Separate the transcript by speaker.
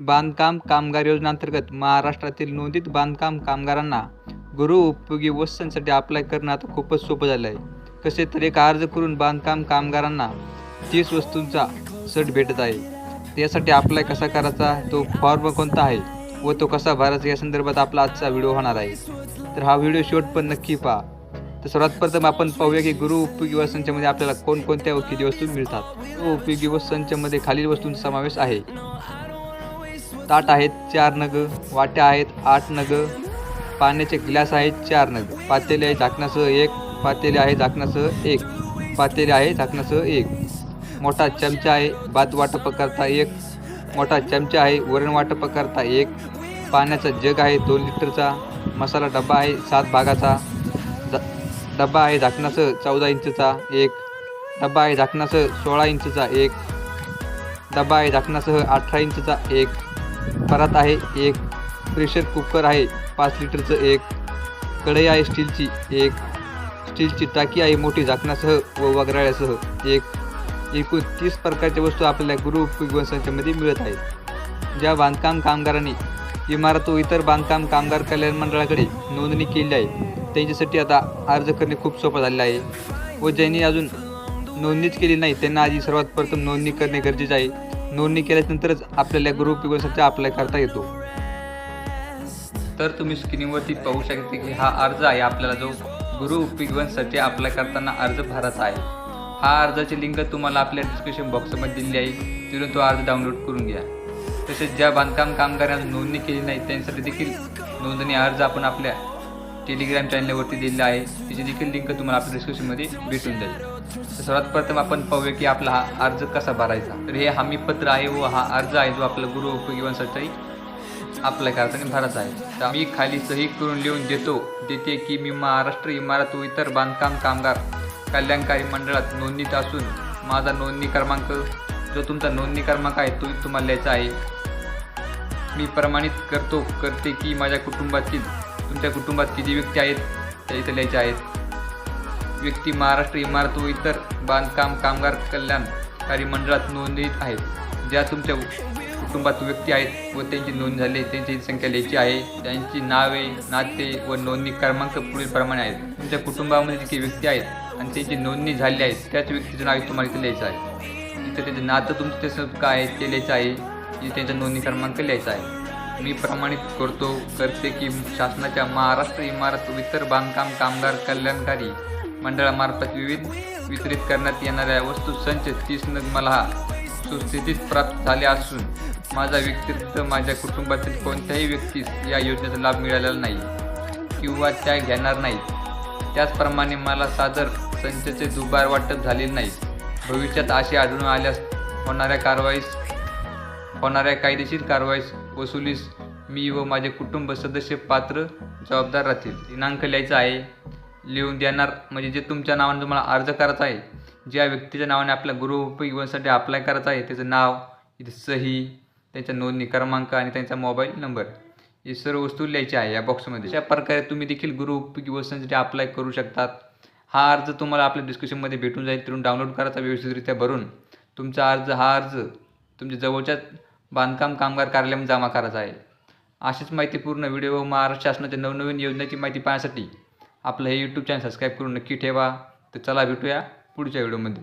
Speaker 1: बांधकाम कामगार योजनेअंतर्गत महाराष्ट्रातील नोंदित बांधकाम कामगारांना गृह उपयोगी वस्तूंसाठी अप्लाय करणं आता खूपच सोपं झालं आहे कसे तर एक अर्ज करून बांधकाम कामगारांना तीस वस्तूंचा सट भेटत आहे. त्यासाठी अप्लाय कसा करायचा? तो फॉर्म कोणता आहे? व तो कसा भरायचा? या संदर्भात आपला आजचा व्हिडिओ होणार आहे. तर हा व्हिडिओ शेवट पण नक्की पहा. तर सर्वात प्रथम आपण पाहूया की गृह उपयोगी वस्तूंच्यामध्ये आपल्याला कोणकोणत्या किती वस्तू मिळतात? उपयोगी वस्तूंच्यामध्ये खालील वस्तूंचा समावेश आहे. ताट आहेत चार नग वाट्या आहेत आठ नग पाण्याचे ग्लास आहेत चार नग. पातेले आहे झाकणासह एक पातेले आहे झाकणासह एक. पातेले आहे झाकणासह एक. मोठा चमचा आहे भात वाटप करता एक. मोठा चमचा आहे वरण वाटप करता एक. पाण्याचा जग आहे दोन लिटरचा. मसाला डबा आहे सात भागाचा. ड- डबा आहे झाकणासह चौदा इंचचा एक. डबा आहे झाकणासह सोळा इंचचा एक. डबा आहे झाकणासह अठरा इंचचा एक. परत आहे एक प्रेशर कुकर आहे पाच लिटरचं एक. कढई आहे स्टीलची एक. स्टीलची टाकी आहे मोठी झाकणासह व वगराळ्यासह एक. एकूण तीस प्रकारच्या वस्तू आपल्याला गुरु उपयोगी मिळत आहेत. ज्या बांधकाम कामगारांनी इमारत व इतर बांधकाम कामगार कल्याण मंडळाकडे नोंदणी केली आहे त्यांच्यासाठी आता अर्ज करणे खूप सोपं झालेलं आहे. व ज्यांनी अजून नोंदणीच केली नाही त्यांना आधी सर्वात प्रथम नोंदणी करणे गरजेचे आहे. नोंदणी केल्यानंतरच आपल्याला गृह उपयोगासाठी अप्लाय करता येतो. तर तुम्ही स्क्रीनवरती पाहू शकता की हा अर्ज आहे आपल्याला जो गुरु उपयोगांसाठी अप्लाय करताना अर्ज भरायचा आहे. हा अर्जाची लिंक तुम्हाला आपल्या डिस्क्रिप्शन बॉक्समध्ये दिली आहे. तिथून तो अर्ज डाउनलोड करून घ्या. तसेच ज्या बांधकाम कामगारांना नोंदणी केली नाही त्यांसाठी देखील नोंदणी अर्ज आपण आपल्या टेलिग्राम चॅनलवरती दिलेला आहे. त्याची देखील लिंक तुम्हाला आपल्या डिस्क्रिप्शनमध्ये भेटून जाईल. तर सर्वात प्रथम आपण पाहूया की आपला हा अर्ज कसा भरायचा. तर हे हमी पत्र आहे व हा अर्ज आहे जो आपला गुरु उपयोगांसाठी आपल्या करताना भरायचा आहे. तर मी खाली सही करून लिहून देतो. देते की मी महाराष्ट्र इमारत व इतर बांधकाम कामगार कल्याणकारी मंडळात नोंदणीत असून माझा नोंदणी क्रमांक जो तुमचा नोंदणी क्रमांक आहे तो तुम्हाला लिहायचा आहे. मी प्रमाणित करतो. करते की माझ्या कुटुंबातील तुमच्या कुटुंबात किती व्यक्ती आहेत त्या इथं लिहायच्या आहेत. व्यक्ती महाराष्ट्र इमारत व इतर बांधकाम कामगार कल्याणकारी मंडळात नोंदणीत आहेत. ज्या तुमच्या कुटुंबात व्यक्ती आहेत व त्यांची नोंद झाली त्यांची संख्या लिहायची आहे. त्यांची नावे नाते व नोंदणी क्रमांक पुढीलप्रमाणे आहेत. तुमच्या कुटुंबामध्ये जी व्यक्ती आहेत आणि त्यांची नोंदणी झाली आहे त्याच व्यक्तीचं नाव तुम्हाला इथे लिहायचं आहे. इथं त्याचं नातं तुमचं त्याचं काय आहे ते लिहायचं आहे. इथे त्यांचा नोंदणी क्रमांक लिहायचा आहे. मी प्रमाणित करतो करते की शासनाच्या महाराष्ट्र इमारत इतर बांधकाम कामगार कल्याणकारी मंडळामार्फत विविध वितरित करण्यात येणाऱ्या वस्तू संच तीस नग मला सुस्थितीत प्राप्त झाले असून माझा व्यक्तिरिक्त माझ्या कुटुंबातील कोणत्याही व्यक्तीस या योजनेचा लाभ मिळालेला नाही किंवा त्या घेणार नाहीत. त्याचप्रमाणे मला सादर संचचे दुबार वाटप झालेले नाही. भविष्यात असे आढळून आल्यास होणाऱ्या कारवाईस होणाऱ्या कायदेशीर कारवाईस वसुलीस मी व माझे कुटुंब सदस्य पात्र जबाबदार राहतील. दिनांक लिहायचा आहे. लिहून देणार म्हणजे जे तुमच्या नावाने तुम्हाला अर्ज करायचा आहे ज्या व्यक्तीच्या नावाने आपल्या गृह उपयोगासाठी अप्लाय करायचा आहे त्याचं नाव इथे सही त्यांचा नोंदणी क्रमांक आणि त्यांचा मोबाईल नंबर हे सर्व वस्तू लिहायची आहे या बॉक्समध्ये अशा प्रकारे तुम्ही देखील गृह उपयोगी वस्तूंसाठी अप्लाय करू शकतात. हा अर्ज तुम्हाला आपल्या डिस्क्रिप्शनमध्ये भेटून जाईल तिथून डाउनलोड करायचा व्यवस्थितरित्या भरून. तुमचा अर्ज हा अर्ज तुमच्या जवळच्या बांधकाम कामगार कार्यालयामध्ये जमा करायचा आहे. अशीच माहितीपूर्ण व्हिडिओ व महाराष्ट्र शासनाच्या नवनवीन योजनेची माहिती पाहण्यासाठी आपलं हे यूट्यूब चॅनल सबस्क्राईब करून नक्की ठेवा. तर चला भेटूया पुढच्या व्हिडिओमध्ये.